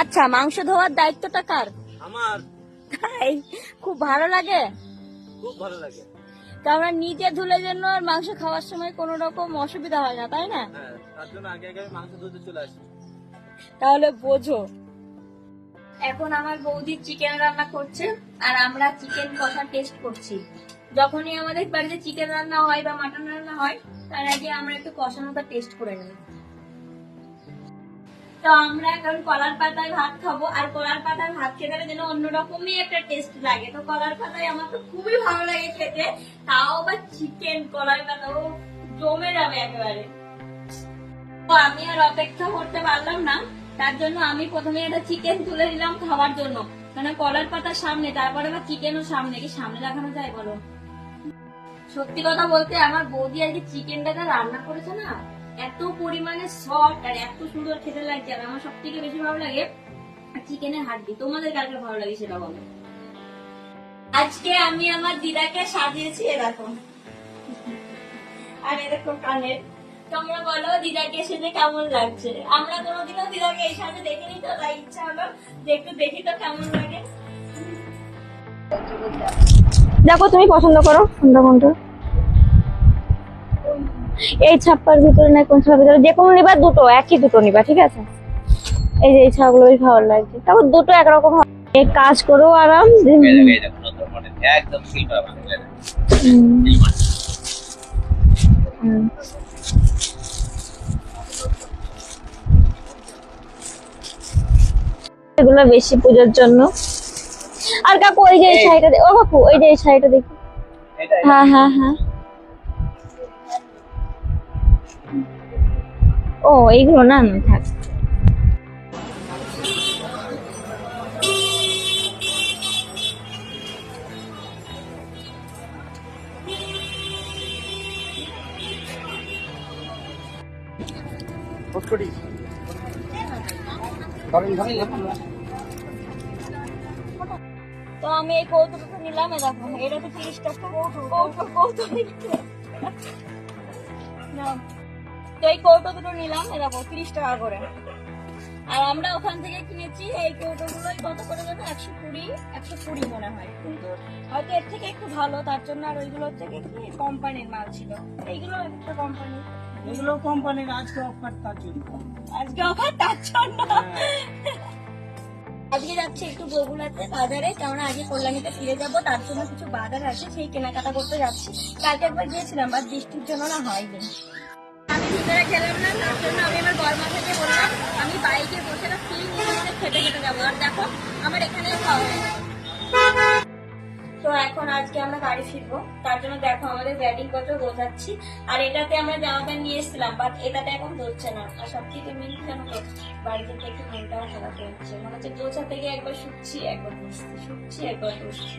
আচ্ছা মাংস ধোয়ার দায়িত্বটা কার? আমার। তাই? খুব ভালো লাগে? খুব ভালো লাগে। তো আমরা নিজে ধুলে জন্য আর মাংস খাওয়ার সময় কোনো রকম অসুবিধা হয় না তাই না? হ্যাঁ তার জন্য আগে আগে মাংস ধুতে চলে আসি। তাহলে বোঝো। এখন আমার বৌদি চিকেন রান্না করছে আর আমরা চিকেন কষা টেস্ট করছি। যখনই আমাদের বাড়িতে চিকেন রান্না হয় বা মাটন রান্না হয় তার আগে আমরা একটু কষানোটা টেস্ট করে নিই। তো আমরা এখন কলার পাতায় ভাত খাব, আর কলার পাতায় ভাত খেতে গেলে যেন অন্যরকমই একটা টেস্ট লাগে। তো কলার পাতায় আমার তো খুবই ভালো লাগে খেতে, তাও বা চিকেন কলার পাতা, ও জমে যাবে একেবারে। তো আমি আর অপেক্ষা করতে পারলাম না, তার জন্য আমি প্রথমে একটা চিকেন তুলে দিলাম খাওয়ার জন্য। মানে কলার পাতার সামনে, তারপরে আবার চিকেনও সামনে, কি সামনে রাখানো যায় বলো? সত্যি কথা বলতে আমার বৌদি আজকে চিকেনটাকে রান্না করেছে না এত পরিমাণে সফট আর এত সুন্দর খেতে লাগছে আর আমার সব থেকে বেশি ভালো লাগে চিকেনের হাড্ডি। তোমাদের কাকে ভালো লাগে সেটা বলো। আজকে আমি আমার দিদাকে সাজিয়েছি, এ দেখো। আর এ দেখো কানের। তোমরা বলো দিদাকে সেজে কেমন লাগছে। আমরা কোনোদিনও দিদাকে এই সাজে দেখিনি তো, তাই ইচ্ছা হলো যে একটু দেখি তো কেমন লাগে। দেখো, তুমি পছন্দ করো কোনটা এই ছাপ্পার ভিতরে না কোন ছাপার ভিতরে যে কোনো নিবা দুটো একই দুটো নিবা ঠিক আছে? এই যে এই ছাপাগুলো বেশ ভালো লাগছে। তারপর দুটো একরকম। এই কাজ করো আরাম একদম সিলভার। এগুলো বেশি পুজোর জন্য। আর কাকু ওই যে এই শাড়িটা ও কাকু ওই যে এই শাড়িটা দেখি। হ্যাঁ হ্যাঁ হ্যাঁ। ও এইগুলো না না থাক। তো আমি এই কৌতুকটা নিলাম দেখো এটা তো তিরিশ টাকা কৌতুক কৌতুক। নাও। তো এই কৌটো দুটো নিলাম এ দেখো তিরিশ টাকা করে। আর আমরা ওখান থেকে কিনেছি এই কৌটোগুলোই কত করে যেন একশো কুড়ি একশো কুড়ি মনে হয়। কিন্তু হয়তো এর থেকে একটু ভালো তার জন্য আর ওইগুলোর থেকে কি কোম্পানির মাল ছিল। এইগুলো একটা কোম্পানি এগুলো কোম্পানির আজকে অফার তার জন্য। আজকে অফার তার জন্য। আজকে যাচ্ছি একটু বগুড়াতে বাজারে। কারণ আজকে কল্যাণীতে ফিরে যাব তার জন্য কিছু বাজার আছে সেই কেনাকাটা করতে যাচ্ছি। কালকে একবার গিয়েছিলাম আর বৃষ্টির জন্য না হয়নি। ভিতরে খেলাম না, তার জন্য আমি আমার গরমা থেকে বললাম, আমি বাইকে বসে না নিয়ে নিয়ে খেতে খেতে যাব। আর দেখো, আমার এখানে তো এখন আজকে আমরা বাড়ি ফিরবো। তার জন্য দেখো, আমাদের ব্যাটিং পত্র গোছাচ্ছি। আর এটাতে আমরা জামা প্যান্ট নিয়ে এসেছিলাম বাট এটাতে এখন ধরছে না। আর সব থেকে মেন জানো তো বাড়ি থেকে একটু মনটাও খারাপ যাচ্ছে মনে হচ্ছে গোছাতে গিয়ে একবার শুচ্ছি, একবার বসছি, শুচ্ছি, একবার বসছি।